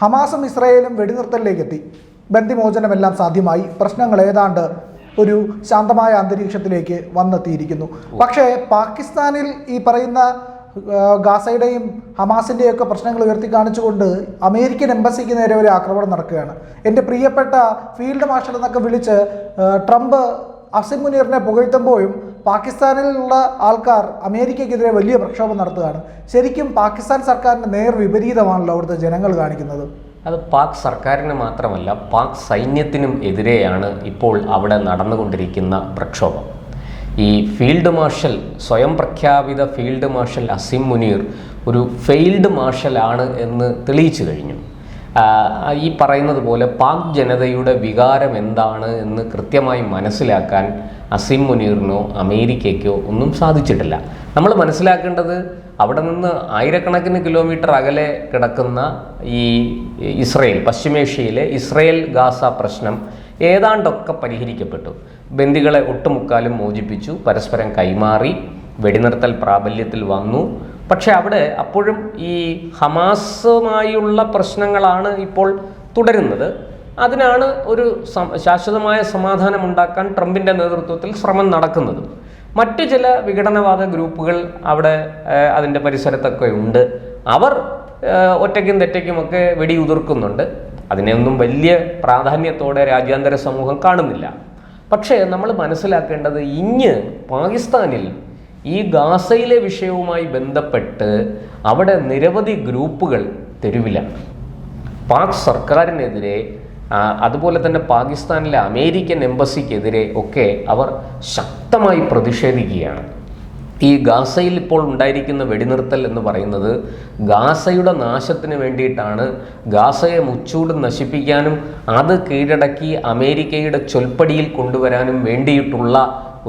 ഹമാസും ഇസ്രയേലും വെടിനിർത്തലിലേക്ക് എത്തി ബന്ധിമോചനമെല്ലാം സാധ്യമായി. പ്രശ്നങ്ങൾ ഏതാണ്ട് ഒരു ശാന്തമായ അന്തരീക്ഷത്തിലേക്ക് വന്നെത്തിയിരിക്കുന്നു. പക്ഷേ പാകിസ്ഥാനിൽ ഈ പറയുന്ന ഗാസയുടെയും ഹമാസിന്റെയും ഒക്കെ പ്രശ്നങ്ങൾ ഉയർത്തി കാണിച്ചുകൊണ്ട് അമേരിക്കൻ എംബസിക്ക് നേരെ ഒരു ആക്രമണം നടക്കുകയാണ്. എന്റെ പ്രിയപ്പെട്ട ഫീൽഡ് മാർഷൽ എന്നൊക്കെ വിളിച്ച് ട്രംപ് അസിം മുനീറിനെ പുകഴ്ത്തുമ്പോഴും പാകിസ്ഥാനിലുള്ള ആൾക്കാർ അമേരിക്കയ്ക്കെതിരെ വലിയ പ്രക്ഷോഭം നടത്തുകയാണ്. ശരിക്കും പാകിസ്ഥാൻ സർക്കാരിന്റെ നേർ വിപരീതമാണല്ലോ അവിടുത്തെ ജനങ്ങൾ കാണിക്കുന്നത്. അത് പാക് സർക്കാരിന് മാത്രമല്ല പാക് സൈന്യത്തിനും എതിരെയാണ് ഇപ്പോൾ അവിടെ നടന്നുകൊണ്ടിരിക്കുന്ന പ്രക്ഷോഭം. ഈ ഫീൽഡ് മാർഷൽ സ്വയം പ്രഖ്യാപിത ഫീൽഡ് മാർഷൽ അസിം മുനീർ ഒരു ഫെയിൽഡ് മാർഷലാണ് എന്ന് തെളിയിച്ചു കഴിഞ്ഞു. ഈ പറയുന്നത് പോലെ പാക് ജനതയുടെ വികാരം എന്താണ് എന്ന് കൃത്യമായി മനസ്സിലാക്കാൻ അസിം മുനീറിനോ അമേരിക്കയ്ക്കോ ഒന്നും സാധിച്ചിട്ടില്ല. നമ്മൾ മനസ്സിലാക്കേണ്ടത് അവിടെ നിന്ന് ആയിരക്കണക്കിന് കിലോമീറ്റർ അകലെ കിടക്കുന്ന ഈ ഇസ്രയേൽ പശ്ചിമേഷ്യയിലെ ഇസ്രയേൽ ഗാസ പ്രശ്നം ഏതാണ്ടൊക്കെ പരിഹരിക്കപ്പെട്ടു. ബന്ദികളെ ഒട്ടുമുക്കാലും മോചിപ്പിച്ചു പരസ്പരം കൈമാറി വെടിനിർത്തൽ പ്രാബല്യത്തിൽ വന്നു. പക്ഷെ അവിടെ അപ്പോഴും ഈ ഹമാസുമായുള്ള പ്രശ്നങ്ങളാണ് ഇപ്പോൾ തുടരുന്നത്. അതിനാണ് ഒരു ശാശ്വതമായ സമാധാനം ഉണ്ടാക്കാൻ ട്രംപിന്റെ നേതൃത്വത്തിൽ ശ്രമം നടക്കുന്നത്. മറ്റു ചില വിഘടനവാദ ഗ്രൂപ്പുകൾ അവിടെ അതിന്റെ പരിസരത്തൊക്കെ ഉണ്ട്. അവർ ഒറ്റയ്ക്കും തെറ്റയ്ക്കുമൊക്കെ വെടിയുതിർക്കുന്നുണ്ട്. അതിനെയൊന്നും വലിയ പ്രാധാന്യത്തോടെ രാജ്യാന്തര സമൂഹം കാണുന്നില്ല. പക്ഷേ നമ്മൾ മനസ്സിലാക്കേണ്ടത് ഇഞ്ഞ് പാകിസ്ഥാനിൽ ഈ ഗാസയിലെ വിഷയവുമായി ബന്ധപ്പെട്ട് അവിടെ നിരവധി ഗ്രൂപ്പുകൾ തെരുവിലാണ്. പാക് സർക്കാരിനെതിരെ അതുപോലെ തന്നെ പാകിസ്ഥാനിലെ അമേരിക്കൻ എംബസിക്കെതിരെ ഒക്കെ അവർ ശക്തമായി പ്രതിഷേധിക്കുകയാണ്. ഈ ഗാസയിൽ ഇപ്പോൾ ഉണ്ടായിരിക്കുന്ന വെടിനിർത്തൽ എന്ന് പറയുന്നത് ഗാസയുടെ നാശത്തിന് വേണ്ടിയിട്ടാണ്. ഗാസയെ മുച്ചൂട് നശിപ്പിക്കാനും അത് കീഴടക്കി അമേരിക്കയുടെ ചൊൽപ്പടിയിൽ കൊണ്ടുവരാനും വേണ്ടിയിട്ടുള്ള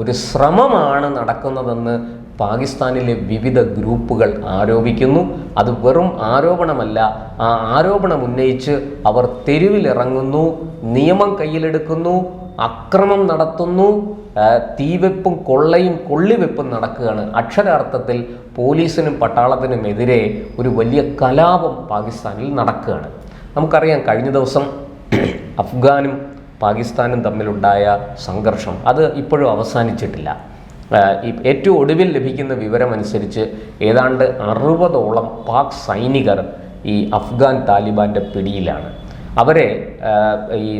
ഒരു ശ്രമമാണ് നടക്കുന്നതെന്ന് പാകിസ്ഥാനിലെ വിവിധ ഗ്രൂപ്പുകൾ ആരോപിക്കുന്നു. അത് വെറും ആരോപണമല്ല. ആ ആരോപണം ഉന്നയിച്ച് അവർ തെരുവിലിറങ്ങുന്നു നിയമം കയ്യിലെടുക്കുന്നു അക്രമം നടത്തുന്നു തീവെപ്പും കൊള്ളയും കൊള്ളിവെപ്പും നടക്കുകയാണ്. അക്ഷരാർത്ഥത്തിൽ പോലീസിനും പട്ടാളത്തിനുമെതിരെ ഒരു വലിയ കലാപം പാകിസ്ഥാനിൽ നടക്കുകയാണ്. നമുക്കറിയാം കഴിഞ്ഞ ദിവസം അഫ്ഗാനും പാകിസ്ഥാനും തമ്മിലുണ്ടായ സംഘർഷം അത് ഇപ്പോഴും അവസാനിച്ചിട്ടില്ല. ഏറ്റവും ഒടുവിൽ ലഭിക്കുന്ന വിവരമനുസരിച്ച് ഏതാണ്ട് അറുപതോളം പാക് സൈനികർ ഈ അഫ്ഗാൻ താലിബാന്റെ പിടിയിലാണ്. അവരെ ഈ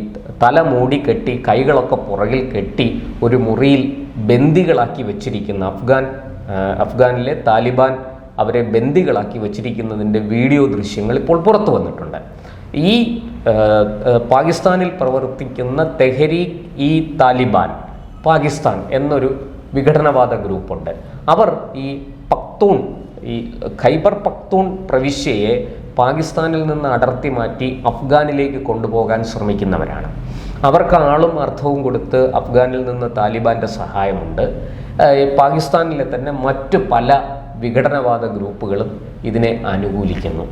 തല മൂടി കെട്ടി കൈകളൊക്കെ പുറകിൽ കെട്ടി ഒരു മുറിയിൽ ബന്ദികളാക്കി വെച്ചിരിക്കുന്ന അഫ്ഗാൻ അഫ്ഗാനിലെ താലിബാൻ അവരെ ബന്ദികളാക്കി വെച്ചിരിക്കുന്നതിന്റെ വീഡിയോ ദൃശ്യങ്ങൾ ഇപ്പോൾ പുറത്തു വന്നിട്ടുണ്ട്. ഈ പാകിസ്ഥാനിൽ പ്രവർത്തിക്കുന്ന തെഹരീഖ് ഇ താലിബാൻ പാകിസ്ഥാൻ എന്നൊരു വിഘടനവാദ ഗ്രൂപ്പുണ്ട്. അവർ ഈ പക്തൂൺ ഈ ഖൈബർ പക്തൂൺ പ്രവിശ്യയെ പാകിസ്ഥാനിൽ നിന്ന് അടർത്തി മാറ്റി അഫ്ഗാനിലേക്ക് കൊണ്ടുപോകാൻ ശ്രമിക്കുന്നവരാണ്. അവർക്ക് ആളും അർത്ഥവും കൊടുത്ത് അഫ്ഗാനിൽ നിന്ന് താലിബാന്റെ സഹായമുണ്ട്. പാകിസ്ഥാനിലെ തന്നെ മറ്റു പല വിഘടനവാദ ഗ്രൂപ്പുകളും ഇതിനെ അനുകൂലിക്കുന്നു.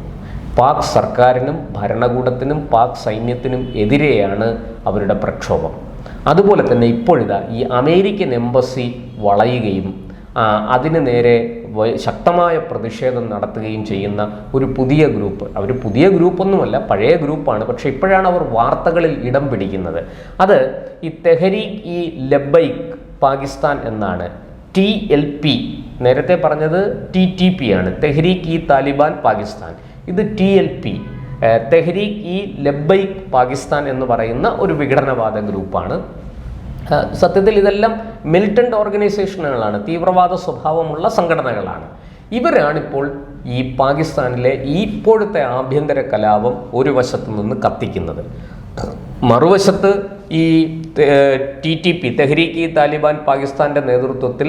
പാക് സർക്കാരിനും ഭരണകൂടത്തിനും പാക് സൈന്യത്തിനും എതിരെയാണ് അവരുടെ പ്രക്ഷോഭം. അതുപോലെ തന്നെ ഇപ്പോഴിതാ ഈ അമേരിക്കൻ എംബസി വളയുകയും അതിന് നേരെ ശക്തമായ പ്രതിഷേധം നടത്തുകയും ചെയ്യുന്ന ഒരു പുതിയ ഗ്രൂപ്പ്. അവർ പുതിയ ഗ്രൂപ്പൊന്നുമല്ല പഴയ ഗ്രൂപ്പാണ് പക്ഷേ ഇപ്പോഴാണ് അവർ വാർത്തകളിൽ ഇടം പിടിക്കുന്നത്. അത് ഈ തെഹരീഖ് ഇ ലബൈക്ക് പാകിസ്ഥാൻ എന്നാണ്. ടി എൽ പി നേരത്തെ പറഞ്ഞത് ടി ടി പി ആണ്. തെഹരീഖ് ഇ താലിബാൻ പാകിസ്ഥാൻ. ഇത് T L P Tehreek e Labbaik Pakistan എന്ന് പറയുന്ന ഒരു വിഘടനവാദ ഗ്രൂപ്പാണ്. സത്യത്തിൽ ഇതെല്ലാം മിലിറ്റന്റ് ഓർഗനൈസേഷനുകളാണ് തീവ്രവാദ സ്വഭാവമുള്ള സംഘടനകളാണ്. ഇവരാണിപ്പോൾ ഈ പാകിസ്ഥാനിലെ ഇപ്പോഴത്തെ ആഭ്യന്തര കലാപം ഒരു വശത്തു നിന്ന് കത്തിക്കുന്നത്. മറുവശത്ത് ഈ T T P Tehreek Taliban പാകിസ്ഥാന്റെ നേതൃത്വത്തിൽ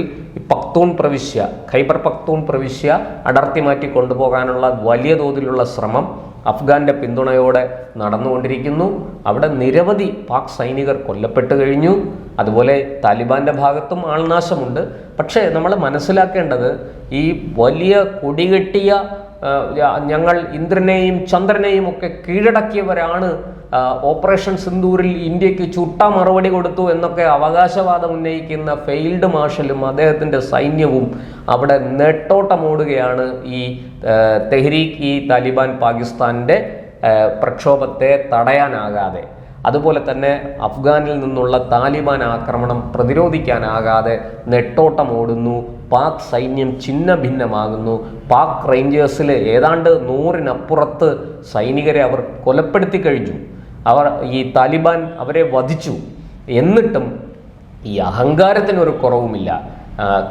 പക്തൂൺ പ്രവിശ്യ ഖൈബർ പക്തൂൺ പ്രവിശ്യ അടർത്തി മാറ്റി കൊണ്ടുപോകാനുള്ള വലിയ തോതിലുള്ള ശ്രമം അഫ്ഗാന്റെ പിന്തുണയോടെ നടന്നുകൊണ്ടിരിക്കുന്നു. അവിടെ നിരവധി പാക് സൈനികർ കൊല്ലപ്പെട്ടു കഴിഞ്ഞു. അതുപോലെ താലിബാന്റെ ഭാഗത്തും ആൾനാശമുണ്ട്. പക്ഷേ നമ്മൾ മനസ്സിലാക്കേണ്ടത് ഈ വലിയ കൊടികെട്ടിയ ഞങ്ങൾ ഇന്ദ്രനെയും ചന്ദ്രനെയും ഒക്കെ കീഴടക്കിയവരാണ് ഓപ്പറേഷൻ സിന്ദൂരിൽ ഇന്ത്യയ്ക്ക് ചുട്ട മറുപടി കൊടുത്തു എന്നൊക്കെ അവകാശവാദം ഉന്നയിക്കുന്ന ഫെയിൽഡ് മാർഷലും അദ്ദേഹത്തിന്റെ സൈന്യവും അവിടെ നെട്ടോട്ടമോടുകയാണ് ഈ തെഹ്രീഖ് ഇ താലിബാൻ പാകിസ്ഥാന്റെ പ്രക്ഷോഭത്തെ തടയാനാകാതെ. അതുപോലെ തന്നെ അഫ്ഗാനിൽ നിന്നുള്ള താലിബാൻ ആക്രമണം പ്രതിരോധിക്കാനാകാതെ നെട്ടോട്ടമോടുന്നു പാക് സൈന്യം ചിന്ന ഭിന്നമാകുന്നു പാക് റേഞ്ചേഴ്സിൽ ഏതാണ്ട് നൂറിനപ്പുറത്ത് സൈനികരെ അവർ കൊലപ്പെടുത്തി കഴിഞ്ഞു. അവർ ഈ താലിബാൻ അവരെ വധിച്ചു. എന്നിട്ടും ഈ അഹങ്കാരത്തിനൊരു കുറവുമില്ല.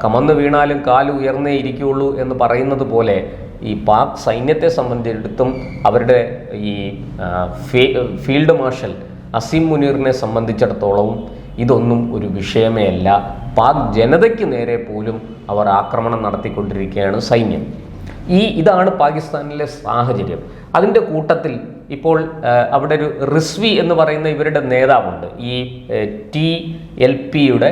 കമന്ന് വീണാലും കാൽ ഉയർന്നേ ഇരിക്കുകയുള്ളൂ എന്ന് പറയുന്നത് പോലെ ഈ പാക് സൈന്യത്തെ സംബന്ധിച്ചിടത്തും അവരുടെ ഈ ഫീൽഡ് മാർഷൽ അസീം മുനീറിനെ സംബന്ധിച്ചിടത്തോളവും ഇതൊന്നും ഒരു വിഷയമേ അല്ല. പാക് ജനതയ്ക്ക് നേരെ പോലും അവർ ആക്രമണം നടത്തിക്കൊണ്ടിരിക്കുകയാണ് സൈന്യം. ഈ ഇതാണ് പാകിസ്ഥാനിലെ സാഹചര്യം. അതിന്റെ കൂട്ടത്തിൽ ഇപ്പോൾ അവിടെ ഒരു റിസ്വി എന്ന് പറയുന്ന ഇവരുടെ നേതാവുണ്ട്. ഈ ടി എൽ പിയുടെ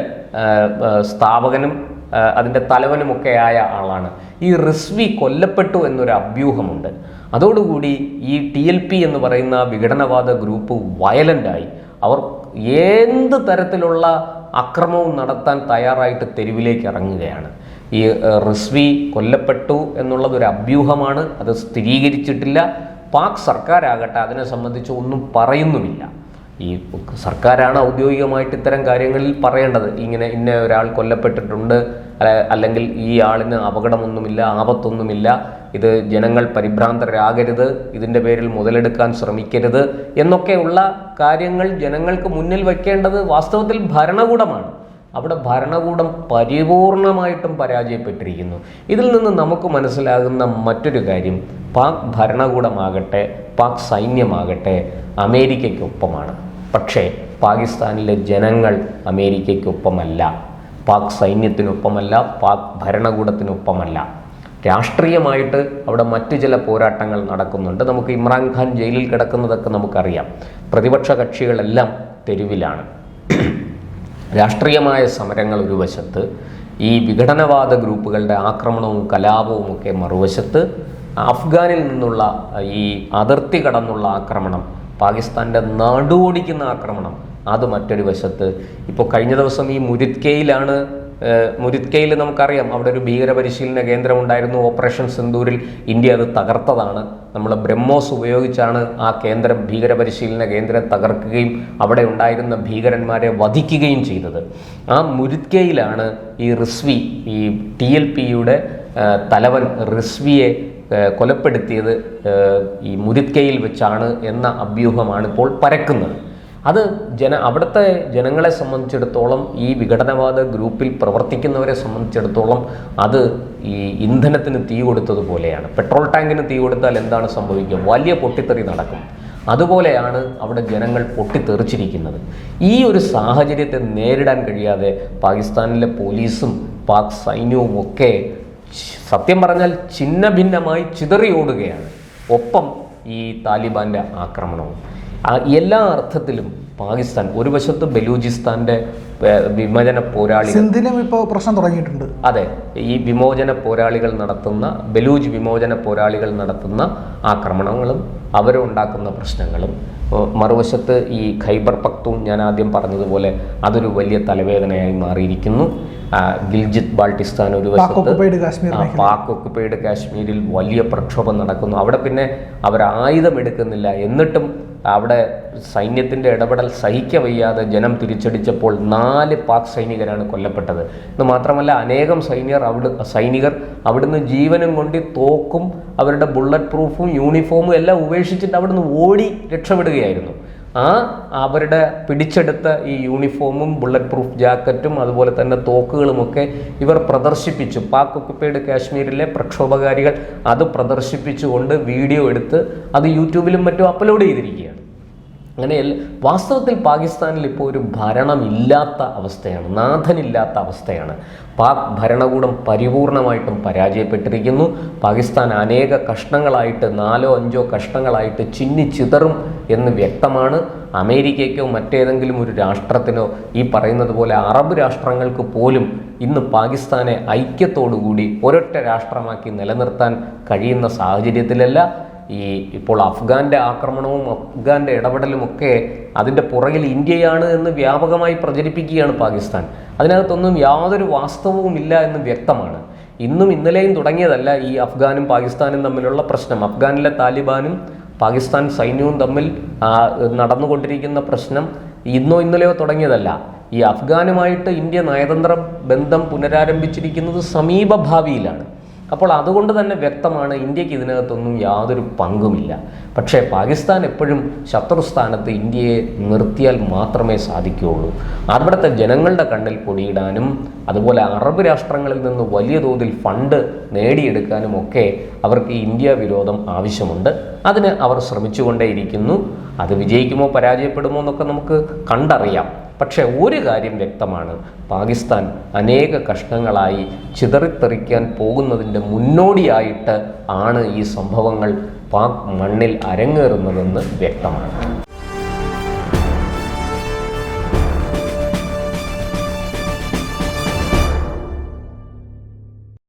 സ്ഥാപകനും അതിന്റെ തലവനുമൊക്കെ ആയ ആളാണ്. ഈ റിസ്വി കൊല്ലപ്പെട്ടു എന്നൊരു അഭ്യൂഹമുണ്ട്. അതോടുകൂടി ഈ ടി എൽ പി എന്ന് പറയുന്ന വിഘടനവാദ ഗ്രൂപ്പ് വയലന്റായി അവർ എന്ത് തരത്തിലുള്ള അക്രമവും നടത്താൻ തയ്യാറായിട്ട് തെരുവിലേക്ക് ഇറങ്ങുകയാണ്. ഈ റിസ്വി കൊല്ലപ്പെട്ടു എന്നുള്ളതൊരു അഭ്യൂഹമാണ്. അത് സ്ഥിരീകരിച്ചിട്ടില്ല. പാക് സർക്കാരാകട്ടെ അതിനെ സംബന്ധിച്ച് ഒന്നും പറയുന്നുമില്ല. ഈ സർക്കാരാണ് ഔദ്യോഗികമായിട്ട് ഇത്തരം കാര്യങ്ങളിൽ പറയേണ്ടത്. ഇങ്ങനെ ഇന്ന ഒരാൾ കൊല്ലപ്പെട്ടിട്ടുണ്ട്. അല്ല- അല്ലെങ്കിൽ ഈ ആളിന് അപകടമൊന്നുമില്ല ആപത്തൊന്നുമില്ല ഇത് ജനങ്ങൾ പരിഭ്രാന്തരാകരുത് ഇതിന്റെ പേരിൽ മുതലെടുക്കാൻ ശ്രമിക്കരുത് എന്നൊക്കെയുള്ള കാര്യങ്ങൾ ജനങ്ങൾക്ക് മുന്നിൽ വയ്ക്കേണ്ടത് വാസ്തവത്തിൽ ഭരണകൂടമാണ്. അവിടെ ഭരണകൂടം പരിപൂർണമായിട്ടും പരാജയപ്പെട്ടിരിക്കുന്നു. ഇതിൽ നിന്ന് നമുക്ക് മനസ്സിലാകുന്ന മറ്റൊരു കാര്യം പാക് ഭരണകൂടമാകട്ടെ പാക് സൈന്യമാകട്ടെ അമേരിക്കയ്ക്കൊപ്പമാണ്. പക്ഷേ പാകിസ്ഥാനിലെ ജനങ്ങൾ അമേരിക്കയ്ക്കൊപ്പമല്ല. പാക് സൈന്യത്തിനൊപ്പമല്ല പാക് ഭരണകൂടത്തിനൊപ്പമല്ല. രാഷ്ട്രീയമായിട്ട് അവിടെ മറ്റു ചില പോരാട്ടങ്ങൾ നടക്കുന്നുണ്ട്. നമുക്ക് ഇമ്രാൻഖാൻ ജയിലിൽ കിടക്കുന്നതൊക്കെ നമുക്കറിയാം. പ്രതിപക്ഷ കക്ഷികളെല്ലാം തെരുവിലാണ്. രാഷ്ട്രീയമായ സമരങ്ങൾ ഒരു വശത്ത് ഈ വിഘടനവാദ ഗ്രൂപ്പുകളുടെ ആക്രമണവും കലാപവും ഒക്കെ മറുവശത്ത് അഫ്ഗാനിൽ നിന്നുള്ള ഈ അതിർത്തി കടന്നുള്ള ആക്രമണം പാകിസ്ഥാന്റെ നാടോടിക്കുന്ന ആക്രമണം അത് മറ്റൊരു വശത്ത്. ഇപ്പോൾ കഴിഞ്ഞ ദിവസം ഈ മുരിത്കയിലാണ് മുരിത്കയിൽ നമുക്കറിയാം അവിടെ ഒരു ഭീകരപരിശീലന കേന്ദ്രം ഉണ്ടായിരുന്നു ഓപ്പറേഷൻ സിന്ദൂരിൽ ഇന്ത്യ അത് തകർത്തതാണ്. നമ്മൾ ബ്രഹ്മോസ് ഉപയോഗിച്ചാണ് ആ കേന്ദ്രം ഭീകരപരിശീലന കേന്ദ്രം തകർക്കുകയും അവിടെ ഉണ്ടായിരുന്ന ഭീകരന്മാരെ വധിക്കുകയും ചെയ്തത്. ആ മുരിത്കയിലാണ് ഈ റിസ്വി ഈ ടി എൽ പിയുടെ തലവൻ റിസ്വിയെ കൊലപ്പെടുത്തിയത് ഈ മുരിത്കയിൽ വെച്ചാണ് എന്ന അഭ്യൂഹമാണ് ഇപ്പോൾ പരക്കുന്നത്. അത് ജന അവിടുത്തെ ജനങ്ങളെ സംബന്ധിച്ചിടത്തോളം ഈ വിഘടനവാദ ഗ്രൂപ്പിൽ പ്രവർത്തിക്കുന്നവരെ സംബന്ധിച്ചിടത്തോളം അത് ഈ ഇന്ധനത്തിന് തീ കൊടുത്തതുപോലെയാണ് പെട്രോൾ ടാങ്കിന് തീ കൊടുത്താൽ എന്താണ് സംഭവിക്കുക? വലിയ പൊട്ടിത്തെറി നടക്കും. അതുപോലെയാണ് അവിടെ ജനങ്ങൾ പൊട്ടിത്തെറിച്ചിരിക്കുന്നത്. ഈ ഒരു സാഹചര്യത്തെ നേരിടാൻ കഴിയാതെ പാകിസ്ഥാനിലെ പോലീസും പാക് സൈന്യവും ഒക്കെ സത്യം പറഞ്ഞാൽ ഛിന്നഭിന്നമായി ചിതറിയോടുകയാണ്. ഒപ്പം ഈ താലിബാന്റെ ആക്രമണവും. എല്ലാ അർത്ഥത്തിലും പാകിസ്ഥാൻ ഒരു വശത്ത് ബലൂചിസ്ഥാന്റെ വിമോചന പോരാളി ഇപ്പോൾ പ്രശ്നം തുടങ്ങിയിട്ടുണ്ട്. അതെ ഈ വിമോചന പോരാളികൾ നടത്തുന്ന ബലൂജ് വിമോചന പോരാളികൾ നടത്തുന്ന ആക്രമണങ്ങളും അവരുണ്ടാക്കുന്ന പ്രശ്നങ്ങളും മറുവശത്ത് ഈ ഖൈബർ പക്തും ഞാൻ ആദ്യം പറഞ്ഞതുപോലെ അതൊരു വലിയ തലവേദനയായി മാറിയിരിക്കുന്നു. ഗിൽജിത് ബാൾട്ടിസ്ഥാൻ ഒരു പാക് വശത്ത് പാക് ഒക്കുപൈഡ് കാശ്മീരിൽ വലിയ പ്രക്ഷോഭം നടക്കുന്നു. അവിടെ പിന്നെ അവർ ആയുധം എടുക്കുന്നില്ല എന്നിട്ടും അവിടെ സൈന്യത്തിന്റെ ഇടപെടൽ സഹിക്ക വയ്യാതെ ജനം തിരിച്ചടിച്ചപ്പോൾ നാല് പാക് സൈനികരാണ് കൊല്ലപ്പെട്ടത്. എന്ന് മാത്രമല്ല അനേകം സൈനികർ അവിടെ സൈനികർ അവിടുന്ന് ജീവനും കൊണ്ട് തോക്കും അവരുടെ ബുള്ളറ്റ് പ്രൂഫും യൂണിഫോമും എല്ലാം ഉപേക്ഷിച്ചിട്ട് അവിടുന്ന് ഓടി രക്ഷപ്പെടുകയായിരുന്നു. ആ അവരുടെ പിടിച്ചെടുത്ത ഈ യൂണിഫോമും ബുള്ളറ്റ് പ്രൂഫ് ജാക്കറ്റും അതുപോലെ തന്നെ തോക്കുകളുമൊക്കെ ഇവർ പ്രദർശിപ്പിച്ചു. പാക് ഒക്കുപ്പൈഡ് കാശ്മീരിലെ പ്രക്ഷോഭകാരികൾ അത് പ്രദർശിപ്പിച്ചുകൊണ്ട് വീഡിയോ എടുത്ത് അത് യൂട്യൂബിലും മറ്റും അപ്ലോഡ് ചെയ്തിരിക്കുകയാണ്. അങ്ങനെ വാസ്തവത്തിൽ പാകിസ്ഥാനിൽ ഇപ്പോൾ ഒരു ഭരണമില്ലാത്ത അവസ്ഥയാണ് നാഥനില്ലാത്ത അവസ്ഥയാണ്. പാക് ഭരണകൂടം പരിപൂർണമായിട്ടും പരാജയപ്പെട്ടിരിക്കുന്നു. പാകിസ്ഥാൻ അനേക കഷ്ണങ്ങളായിട്ട് നാലോ അഞ്ചോ കഷ്ണങ്ങളായിട്ട് ചിന്നി ചിതറും എന്ന് വ്യക്തമാണ്. അമേരിക്കയ്ക്കോ മറ്റേതെങ്കിലും ഒരു രാഷ്ട്രത്തിനോ ഈ പറയുന്നത് പോലെ അറബ് രാഷ്ട്രങ്ങൾക്ക് പോലും ഇന്ന് പാകിസ്ഥാനെ ഐക്യത്തോടുകൂടി ഒരൊറ്റ രാഷ്ട്രമാക്കി നിലനിർത്താൻ കഴിയുന്ന സാഹചര്യത്തിലല്ല ഈ ഇപ്പോൾ അഫ്ഗാന്റെ ആക്രമണവും അഫ്ഗാന്റെ ഇടപെടലും ഒക്കെ അതിന്റെ പുറകിൽ ഇന്ത്യയാണ് എന്ന് വ്യാപകമായി പ്രചരിപ്പിക്കുകയാണ് പാകിസ്ഥാൻ. അതിനകത്തൊന്നും യാതൊരു വാസ്തവവും ഇല്ല എന്ന് വ്യക്തമാണ്. ഇന്നും ഇന്നലെയും തുടങ്ങിയതല്ല ഈ അഫ്ഗാനും പാകിസ്ഥാനും തമ്മിലുള്ള പ്രശ്നം. അഫ്ഗാനിലെ താലിബാനും പാകിസ്ഥാൻ സൈന്യവും തമ്മിൽ നടന്നുകൊണ്ടിരിക്കുന്ന പ്രശ്നം ഇന്നോ ഇന്നലെയോ തുടങ്ങിയതല്ല. ഈ അഫ്ഗാനുമായിട്ട് ഇന്ത്യ നയതന്ത്ര ബന്ധം പുനരാരംഭിച്ചിരിക്കുന്നത് സമീപ ഭാവിയിലാണ് അപ്പോൾ അതുകൊണ്ട് തന്നെ വ്യക്തമാണ് ഇന്ത്യയ്ക്ക് ഇതിനകത്തൊന്നും യാതൊരു പങ്കുമില്ല. പക്ഷേ പാകിസ്ഥാൻ എപ്പോഴും ശത്രുസ്ഥാനത്ത് ഇന്ത്യയെ നിർത്തിയാൽ മാത്രമേ സാധിക്കുകയുള്ളൂ. അവിടുത്തെ ജനങ്ങളുടെ കണ്ണിൽ പൊടിയിടാനും അതുപോലെ അറബ് രാഷ്ട്രങ്ങളിൽ നിന്ന് വലിയ തോതിൽ ഫണ്ട് നേടിയെടുക്കാനും ഒക്കെ അവർക്ക് ഇന്ത്യ വിരോധം ആവശ്യമുണ്ട്. അതിന് അവർ ശ്രമിച്ചുകൊണ്ടേയിരിക്കുന്നു. അത് വിജയിക്കുമോ പരാജയപ്പെടുമോ എന്നൊക്കെ നമുക്ക് കണ്ടറിയാം. പക്ഷേ ഒരു കാര്യം വ്യക്തമാണ്. പാകിസ്ഥാൻ അനേക കഷ്ണങ്ങളായി ചിതറിത്തെറിക്കാൻ പോകുന്നതിന്റെ മുന്നോടിയായിട്ട് ആണ് ഈ സംഭവങ്ങൾ പാക് മണ്ണിൽ അരങ്ങേറുന്നതെന്ന് വ്യക്തമാണ്.